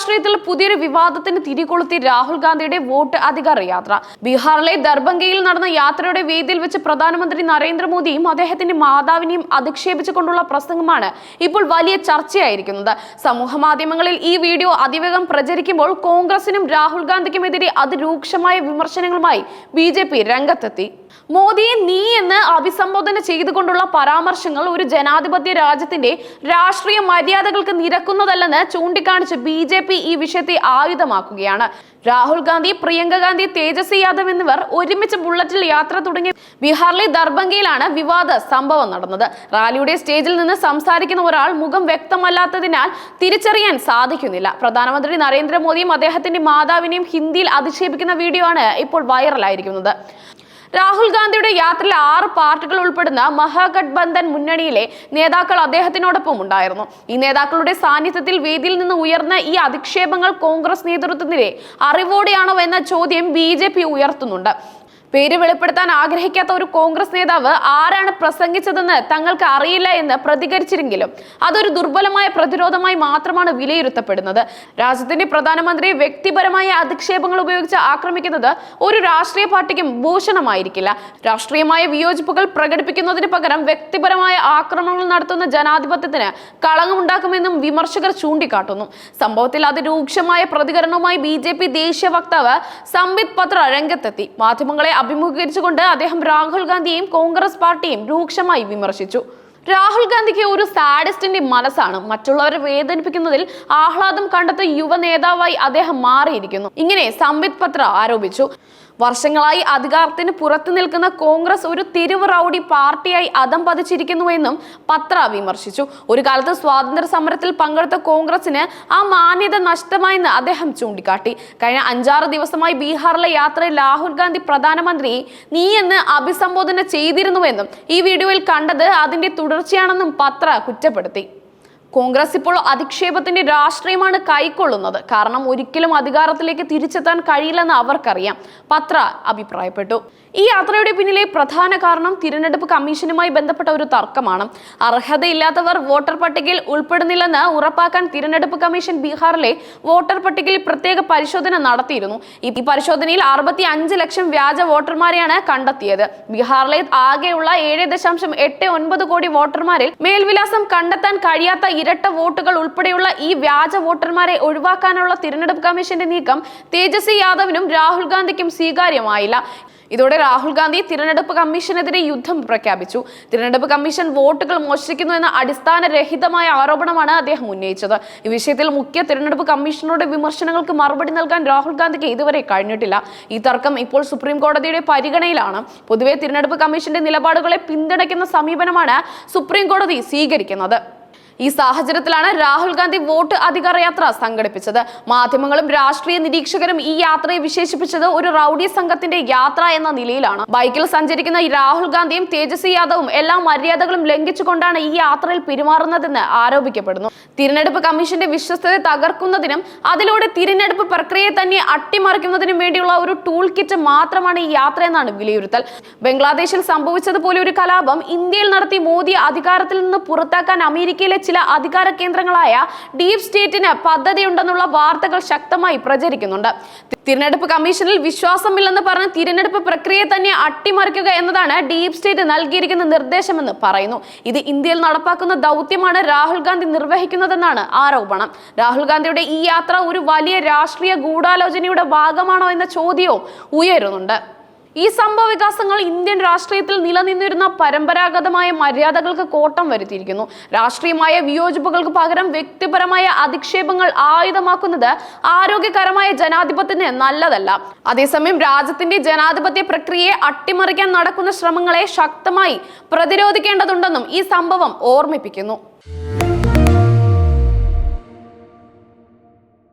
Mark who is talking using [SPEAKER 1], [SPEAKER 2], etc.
[SPEAKER 1] രാഷ്ട്രീയത്തിൽ പുതിയൊരു വിവാദത്തിന് തിരികൊളുത്തി രാഹുൽ ഗാന്ധിയുടെ വോട്ട് അധികാര യാത്ര. ബീഹാറിലെ ദർഭംഗയിൽ നടന്ന യാത്രയുടെ വേദിയിൽ വെച്ച് പ്രധാനമന്ത്രി നരേന്ദ്രമോദിയും അദ്ദേഹത്തിന്റെ മാതാവിനെയും അധിക്ഷേപിച്ചുകൊണ്ടുള്ള പ്രസംഗമാണ് ഇപ്പോൾ വലിയ ചർച്ചയായിരിക്കുന്നത്. സമൂഹ മാധ്യമങ്ങളിൽ ഈ വീഡിയോ അതിവേഗം പ്രചരിക്കുമ്പോൾ കോൺഗ്രസിനും രാഹുൽ ഗാന്ധിക്കുമെതിരെ അതിരൂക്ഷമായ വിമർശനങ്ങളുമായി ബി രംഗത്തെത്തി. മോദിയെ നീ എന്ന് അഭിസംബോധന ചെയ്തുകൊണ്ടുള്ള പരാമർശങ്ങൾ ഒരു ജനാധിപത്യ രാജ്യത്തിന്റെ രാഷ്ട്രീയ മര്യാദകൾക്ക് നിരക്കുന്നതല്ലെന്ന് ചൂണ്ടിക്കാണിച്ച് ബി ജെ പി ഈ വിഷയത്തെ ആയുധമാക്കുകയാണ്. രാഹുൽ ഗാന്ധി പ്രിയങ്ക ഗാന്ധി തേജസ്വി യാദവ് എന്നിവർ ഒരുമിച്ച് ബുള്ളറ്റിൽ യാത്ര തുടങ്ങി ബീഹാറിലെ ദർഭംഗയിലാണ് വിവാദ സംഭവം നടന്നത്. റാലിയുടെ സ്റ്റേജിൽ നിന്ന് സംസാരിക്കുന്ന ഒരാൾ മുഖം വ്യക്തമല്ലാത്തതിനാൽ തിരിച്ചറിയാൻ സാധിക്കുന്നില്ല. പ്രധാനമന്ത്രി നരേന്ദ്രമോദിയും അദ്ദേഹത്തിന്റെ മാതാവിനെയും ഹിന്ദിയിൽ അധിക്ഷേപിക്കുന്ന വീഡിയോ ആണ് ഇപ്പോൾ വൈറലായിരിക്കുന്നത്. രാഹുൽ ഗാന്ധിയുടെ യാത്രയിൽ ആറ് പാർട്ടികൾ ഉൾപ്പെടുന്ന മഹാഗഠബന്ധൻ മുന്നണിയിലെ നേതാക്കൾ അദ്ദേഹത്തിനോടൊപ്പം ഉണ്ടായിരുന്നു. ഈ നേതാക്കളുടെ സാന്നിധ്യത്തിൽ വേദിയിൽ നിന്ന് ഉയർന്ന ഈ അധിക്ഷേപങ്ങൾ കോൺഗ്രസ് നേതൃത്വത്തിനെ അറിവോടെയാണോ എന്ന ചോദ്യം ബി ഉയർത്തുന്നുണ്ട്. പേര് വെളിപ്പെടുത്താൻ ആഗ്രഹിക്കാത്ത ഒരു കോൺഗ്രസ് നേതാവ് ആരാണ് പ്രസംഗിച്ചതെന്ന് തങ്ങൾക്ക് അറിയില്ല എന്ന് പ്രതികരിച്ചിരുന്നെങ്കിലും അതൊരു ദുർബലമായ പ്രതിരോധമായി മാത്രമാണ് വിലയിരുത്തപ്പെടുന്നത്. രാജ്യത്തിന്റെ പ്രധാനമന്ത്രിയെ വ്യക്തിപരമായ അധിക്ഷേപങ്ങൾ ഉപയോഗിച്ച് ആക്രമിക്കുന്നത് ഒരു രാഷ്ട്രീയ പാർട്ടിക്കും ഭൂഷണമായിരിക്കില്ല. രാഷ്ട്രീയമായ വിയോജിപ്പുകൾ പ്രകടിപ്പിക്കുന്നതിന് പകരം വ്യക്തിപരമായ ആക്രമണങ്ങൾ നടത്തുന്ന ജനാധിപത്യത്തിന് കളങ്കമുണ്ടാക്കുമെന്നും വിമർശകർ ചൂണ്ടിക്കാട്ടുന്നു. സംഭവത്തിൽ അതിരൂക്ഷമായ പ്രതികരണവുമായി ബി ദേശീയ വക്താവ് സംബിത് പത്ര രംഗത്തെത്തി. മാധ്യമങ്ങളെ അഭിമുഖീകരിച്ചുകൊണ്ട് അദ്ദേഹം രാഹുൽ ഗാന്ധിയെയും കോൺഗ്രസ് പാർട്ടിയെയും രൂക്ഷമായി വിമർശിച്ചു. രാഹുൽ ഗാന്ധിക്ക് ഒരു സാഡിസ്റ്റിന്റെ മനസ്സാണ്. മറ്റുള്ളവരെ വേദനിപ്പിക്കുന്നതിൽ ആഹ്ലാദം കണ്ടെത്ത യുവ നേതാവായി അദ്ദേഹം മാറിയിരിക്കുന്നു. ഇങ്ങനെ സംബിത് പത്ര ആരോപിച്ചു. വർഷങ്ങളായി അധികാരത്തിന് പുറത്തു നിൽക്കുന്ന കോൺഗ്രസ് ഒരു തെരുവ് റൌഡി പാർട്ടിയായി അതം പതിച്ചിരിക്കുന്നുവെന്നും പത്ര വിമർശിച്ചു. ഒരു കാലത്ത് സ്വാതന്ത്ര്യ സമരത്തിൽ പങ്കെടുത്ത കോൺഗ്രസിന് ആ മാന്യത നഷ്ടമായെന്ന് അദ്ദേഹം ചൂണ്ടിക്കാട്ടി. കഴിഞ്ഞ അഞ്ചാറ് ദിവസമായി ബീഹാറിലെ യാത്രയിൽ രാഹുൽ ഗാന്ധി പ്രധാനമന്ത്രി നീ എന്ന് അഭിസംബോധന ചെയ്തിരുന്നുവെന്നും ഈ വീഡിയോയിൽ കണ്ടത് അതിന്റെ തുടർച്ചയാണെന്നും പത്ര കുറ്റപ്പെടുത്തി. കോൺഗ്രസ് ഇപ്പോൾ അധിക്ഷേപത്തിന്റെ രാഷ്ട്രീയമാണ് കൈക്കൊള്ളുന്നത്. കാരണം ഒരിക്കലും അധികാരത്തിലേക്ക് തിരിച്ചെത്താൻ കഴിയില്ലെന്ന് അവർക്കറിയാം. പത്ര അഭിപ്രായപ്പെട്ടു. ഈ യാത്രയുടെ പിന്നിലെ പ്രധാന കാരണം തിരഞ്ഞെടുപ്പ് കമ്മീഷനുമായി ബന്ധപ്പെട്ട ഒരു തർക്കമാണ്. അർഹതയില്ലാത്തവർ വോട്ടർ പട്ടികയിൽ ഉൾപ്പെടുന്നില്ലെന്ന് ഉറപ്പാക്കാൻ തിരഞ്ഞെടുപ്പ് കമ്മീഷൻ ബീഹാറിലെ വോട്ടർ പട്ടികയിൽ പ്രത്യേക പരിശോധന നടത്തിയിരുന്നു. ഈ പരിശോധനയിൽ അറുപത്തി അഞ്ച് ലക്ഷം വ്യാജ വോട്ടർമാരെയാണ് കണ്ടെത്തിയത്. ബീഹാറിലെ ആകെയുള്ള ഏഴ് ദശാംശം എട്ട് ഒൻപത് കോടി വോട്ടർമാരിൽ മേൽവിലാസം കണ്ടെത്താൻ കഴിയാത്ത ഇരട്ട വോട്ടുകൾ ഉൾപ്പെടെയുള്ള ഈ വ്യാജ വോട്ടർമാരെ ഒഴിവാക്കാനുള്ള തിരഞ്ഞെടുപ്പ് കമ്മീഷന്റെ നീക്കം തേജസ്വി യാദവിനും രാഹുൽ ഗാന്ധിക്കും സ്വീകാര്യമായില്ല. ഇതോടെ രാഹുൽ ഗാന്ധി തിരഞ്ഞെടുപ്പ് കമ്മീഷനെതിരെ യുദ്ധം പ്രഖ്യാപിച്ചു. തിരഞ്ഞെടുപ്പ് കമ്മീഷൻ വോട്ടുകൾ മോഷ്ടിക്കുന്നു എന്ന അടിസ്ഥാനരഹിതമായ ആരോപണമാണ് അദ്ദേഹം ഉന്നയിച്ചത്. ഈ വിഷയത്തിൽ മുഖ്യ തിരഞ്ഞെടുപ്പ് കമ്മീഷണറുടെ വിമർശനങ്ങൾക്ക് മറുപടി നൽകാൻ രാഹുൽ ഗാന്ധിക്ക് ഇതുവരെ കഴിഞ്ഞിട്ടില്ല. ഈ തർക്കം ഇപ്പോൾ സുപ്രീം കോടതിയുടെ പരിഗണനയിലാണ്. പൊതുവെ തിരഞ്ഞെടുപ്പ് കമ്മീഷന്റെ നിലപാടുകളെ പിന്തുണയ്ക്കുന്ന സമീപനമാണ് സുപ്രീം കോടതി സ്വീകരിക്കുന്നത്. ഈ സാഹചര്യത്തിലാണ് രാഹുൽ ഗാന്ധി വോട്ട് അധികാര യാത്ര സംഘടിപ്പിച്ചത്. മാധ്യമങ്ങളും രാഷ്ട്രീയ നിരീക്ഷകരും ഈ യാത്രയെ വിശേഷിപ്പിച്ചത് ഒരു റൌഡി സംഘത്തിന്റെ യാത്ര എന്ന നിലയിലാണ്. ബൈക്കിൽ സഞ്ചരിക്കുന്ന രാഹുൽ ഗാന്ധിയും തേജസ്വി യാദവും എല്ലാ മര്യാദകളും ലംഘിച്ചുകൊണ്ടാണ് ഈ യാത്രയിൽ പെരുമാറുന്നതെന്ന് ആരോപിക്കപ്പെടുന്നു. തിരഞ്ഞെടുപ്പ് കമ്മീഷന്റെ വിശ്വസ്തത തകർക്കുന്നതിനും അതിലൂടെ തിരഞ്ഞെടുപ്പ് പ്രക്രിയയെ തന്നെ അട്ടിമറിക്കുന്നതിനും വേണ്ടിയുള്ള ഒരു ടൂൾ കിറ്റ് മാത്രമാണ് ഈ യാത്ര എന്നാണ് വിലയിരുത്തൽ. ബംഗ്ലാദേശിൽ സംഭവിച്ചതുപോലെ ഒരു കലാപം ഇന്ത്യയിൽ നടത്തി മോദിയെ അധികാരത്തിൽ നിന്ന് പുറത്താക്കാൻ അമേരിക്കയിലെ ചില അധികാര കേന്ദ്രങ്ങളായ ഡീപ് സ്റ്റേറ്റിന് പദ്ധതിയുണ്ടെന്നുള്ള വാർത്തകൾ ശക്തമായി പ്രചരിക്കുന്നുണ്ട്. തിരഞ്ഞെടുപ്പ് കമ്മീഷനിൽ വിശ്വാസമില്ലെന്ന് പറഞ്ഞ് തിരഞ്ഞെടുപ്പ് പ്രക്രിയയെ തന്നെ അട്ടിമറിക്കുക എന്നതാണ് ഡീപ് സ്റ്റേറ്റ് നൽകിയിരിക്കുന്ന നിർദ്ദേശമെന്ന് പറയുന്നു. ഇത് ഇന്ത്യയിൽ നടപ്പാക്കുന്ന ദൗത്യമാണ് രാഹുൽ ഗാന്ധി നിർവഹിക്കുന്നതെന്നാണ് ആരോപണം. രാഹുൽ ഗാന്ധിയുടെ ഈ യാത്ര ഒരു വലിയ രാഷ്ട്രീയ ഗൂഢാലോചനയുടെ ഭാഗമാണോ എന്ന ചോദ്യവും ഉയരുന്നുണ്ട്. ഈ സംഭവ വികാസങ്ങൾ ഇന്ത്യൻ രാഷ്ട്രീയത്തിൽ നിലനിന്നിരുന്ന പരമ്പരാഗതമായ മര്യാദകൾക്ക് കോട്ടം വരുത്തിയിരിക്കുന്നു. രാഷ്ട്രീയമായ വിയോജിപ്പുകൾക്ക് പകരം വ്യക്തിപരമായ അധിക്ഷേപങ്ങൾ ആയുധമാക്കുന്നത് ആരോഗ്യകരമായ ജനാധിപത്യത്തിന് നല്ലതല്ല. അതേസമയം രാജ്യത്തിന്റെ ജനാധിപത്യ പ്രക്രിയയെ അട്ടിമറിക്കാൻ നടക്കുന്ന ശ്രമങ്ങളെ ശക്തമായി പ്രതിരോധിക്കേണ്ടതുണ്ടെന്നും ഈ സംഭവം ഓർമ്മിപ്പിക്കുന്നു.